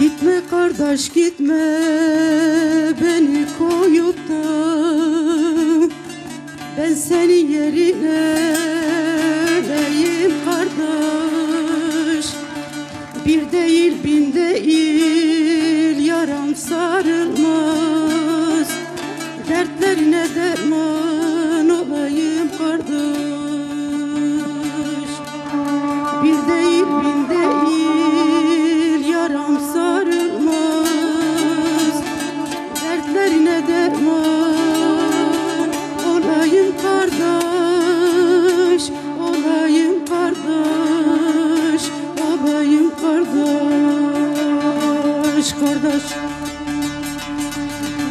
Gitme kardeş gitme. Beni koyup da Ben senin yerine öleyim kardeş. Bir değil bin değil yaram sarılmaz. Dertlerine derman kardeş Kardeş.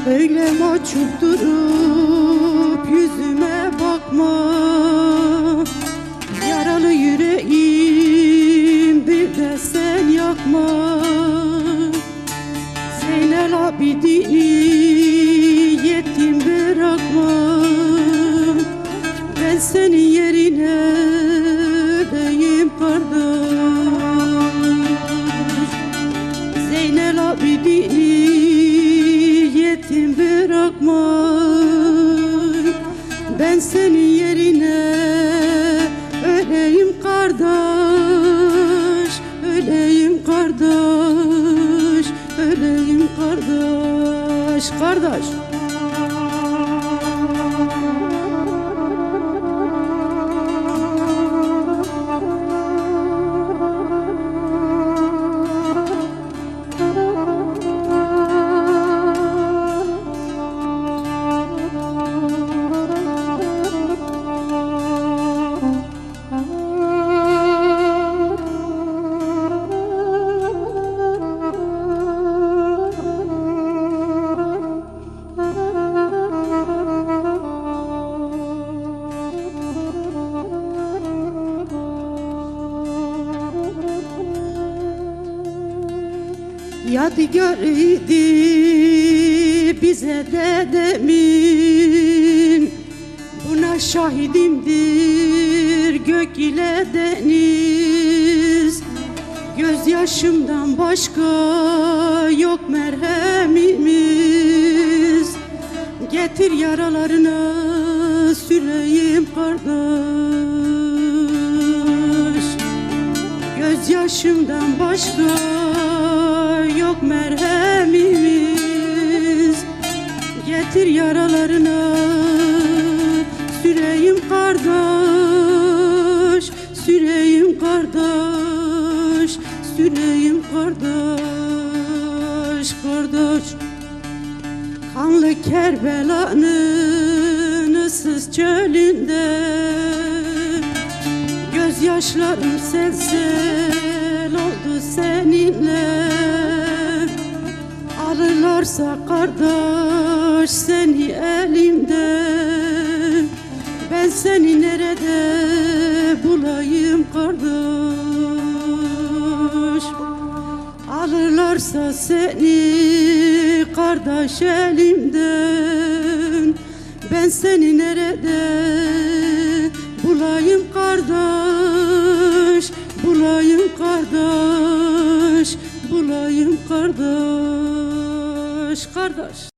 Öyle mahcup durup yüzüme bakma. Yaralı yüreğim bir de sen yakma. Zeynel Abidin'i yetim bırakma. Ben senin yerine öleyim kardeş bırakma Ben senin yerine öleyim kardeş Öleyim kardeş Öleyim kardeş. Kardeş Yadigar idi bize dedemin Buna şahidimdir gök ile deniz. Gözyaşımdan başka yok merhemimiz. Getir yaralarına süreyim kardeş. Gözyaşımdan başka yok merhemimiz. Getir yaralarına süreyim kardeş Süreyim kardeş Süreyim kardeş Kardeş. Kanlı Kerbela'nın ıssız çölünde Gözyaşlarım sel Alırlarsa kardeş seni elimden Ben seni nerede bulayım kardeş? Alırlarsa seni kardeş elimden Ben seni nerede bulayım kardeş? Bulayım kardeş Bulayım kardeş Kardeş